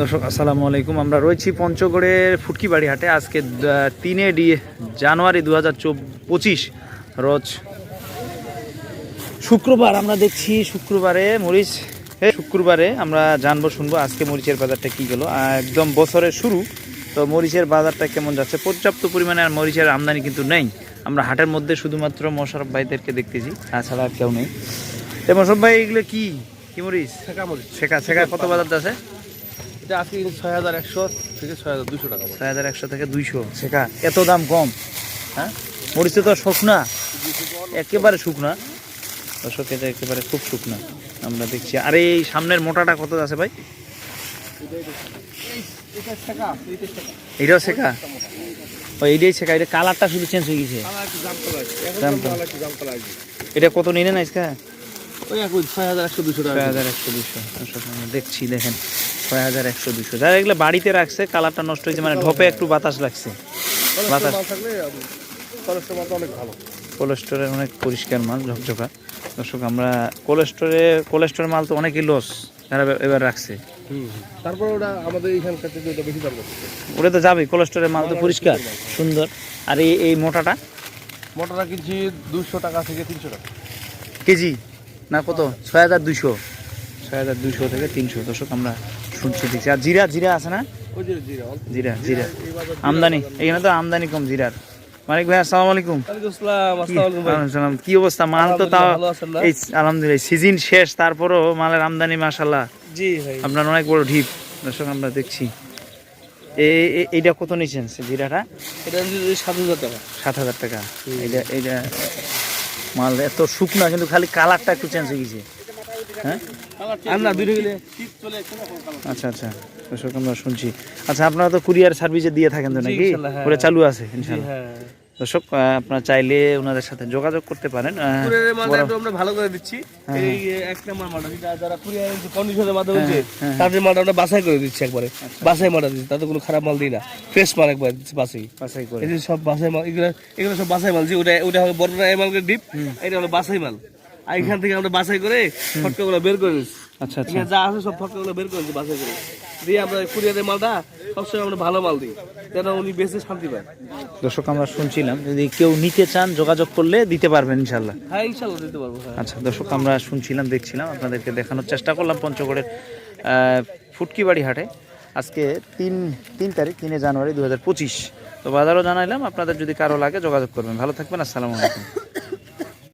দর্শক আসসালামু আলাইকুম। আমরা রয়েছি পঞ্চগড়ের ফুটকিবাড়ি হাটে। আজকে তিনে ডি জানুয়ারি দু হাজার পঁচিশ রোজ শুক্রবার আমরা দেখছি শুক্রবারে মরিচ শুক্রবারে আমরা জানব শুনব আজকে মরিচের বাজারটা কী গেলো। একদম বছরের শুরু তো মরিচের বাজারটা কেমন যাচ্ছে? পর্যাপ্ত পরিমাণে আর মরিচের আমদানি কিন্তু নেই। আমরা হাটের মধ্যে শুধুমাত্র মোশারফ ভাইদেরকে দেখতেছি তাছাড়া আর কেউ নেই। তো মোশারফ ভাই এগুলো কি? কি মরিচ? শেখা মরিচ। শেখা শেখা কত বাজার আছে? এটা আজকে ছয় হাজার একশো থেকে ছয় হাজার দুশো টাকা ছয় হাজার একশো থেকে দুইশো শেখা এত দাম কম? হ্যাঁ? মরিচে তো শুকনা। একেবারে শুকনা। দর্শক এটা একেবারে খুব শুকনা। আমরা দেখছি। আর এই সামনের মোটাটা কত আছে ভাই? এটাও শেখা ও এইটাই শেখা এটা কালারটা শুধু চেঞ্জ হয়ে গেছে। এখন এটা কত নিলেন আজকে? ওই একই ছয় হাজার একশো দুশো টাকা। ছয় হাজার একশো দুশো দেখছি দেখেন। ছয় হাজার একশো দুশো যারা এগুলো বাড়িতে রাখছে কালারটা নষ্ট হয়েছে মানে ঢোপে একটু বাতাস লাগছে। বাতাস। কোলেস্টোরের অনেক পরিষ্কার মাল ঝকঝকা। দর্শক আমরা কোলেস্টোরে কোলেস্টোরের মাল তো অনেকই লস যারা এবার- রাখছে। তারপর ওটা আমাদের এইখানকার থেকে ওটা বেশি দাম ওটা তো যাবেই কোলেস্টোরের মাল তো পরিষ্কার সুন্দর। আর এই এই মোটাটা? মোটরটা কিনছি দুশো টাকা থেকে তিনশো টাকা। কেজি? না কত? ছয় হাজার দুইশো। ছয় হাজার দুইশো থেকে তিনশো। দর্শক আমরা শুনছি দেখছি। আর জিরা জিরা আছে না? জিরা জিরা আমদানি এখানে তো আমদানি কম জিরার। মালিক ভাই আসসালামু আলাইকুম। আসসালাম কি- অবস্থা? মাল তো তাও? এই আলহামদুলিল্লাহ সিজন শেষ তারপরও মালের আমদানি মাশাল্লাহ জি ভাই। আপনার অনেক বড় ঢিপ। দর্শক আমরা দেখছি। এইটা কত নিচ্ছেন সে জিরাটা? এটা সাত হাজার টাকা। সাত হাজার টাকা। এইটা এইটা মাল এত শুকনা কিন্তু খালি কালারটা একটু চেঞ্জ হয়ে গেছে। হ্যাঁ? আর না গেলে। আচ্ছা আচ্ছা। দর্শক আমরা শুনছি। আচ্ছা আপনারা তো কুরিয়ার সার্ভিসে দিয়ে থাকেন তো নাকি? হ্যাঁ। ওটা চালু আছে ইনশাল্লাহ। হ্যাঁ। দর্শক আপনারা চাইলে ওনাদের সাথে যোগাযোগ করতে পারেন। আহ, কুরিয়ারের মালটা একটু আমরা ভালো করে দিচ্ছি। হ্যাঁ, এই এক নাম্বার মালটা যেটা যারা কুরিয়ার কন্ডিশনের মাধ্যমে যে। তাদের মালটা আমরা বাছাই করে দিচ্ছি একবারে। বাছাই মালটা দিচ্ছি তাতে কোনো খারাপ মাল দিই না। ফ্রেশ মাল একবার বাছাই। বাছাই করে। এই যে সব বাছাই মাল এগুলো এগুলো সব বাছাই মাল যে ওটা ওটা হবে বড় এই মালকে ডিপ এটা হলো বাছাই মাল। আর এখান থেকে আমরা বাছাই করে ফটকাগুলো বের করে দিচ্ছি আচ্ছা আচ্ছা। যা আছে সব ফটকাগুলো বের করে দিচ্ছি বাছাই করে। দিয়ে আমরা কুরিয়ারের মালটা সবসময় আমরা ভালো মাল দিই যেন উনি বেশি শান্তি পায়। দর্শক আমরা শুনছিলাম যদি কেউ নিতে চান যোগাযোগ করলে দিতে পারবেন ইনশাল্লাহ হ্যাঁ ইনশাল্লাহ দিতে পারব হ্যাঁ। আচ্ছা দর্শক আমরা শুনছিলাম দেখছিলাম আপনাদেরকে দেখানোর চেষ্টা করলাম পঞ্চগড়ের ফুটকিবাড়ি হাটে। আজকে তিন তিন তারিখ তিনে জানুয়ারি দু হাজার পঁচিশ। তো বাজারও জানাইলাম আপনাদের যদি কারও লাগে যোগাযোগ করবেন। ভালো থাকবেন আসসালামু আলাইকুম।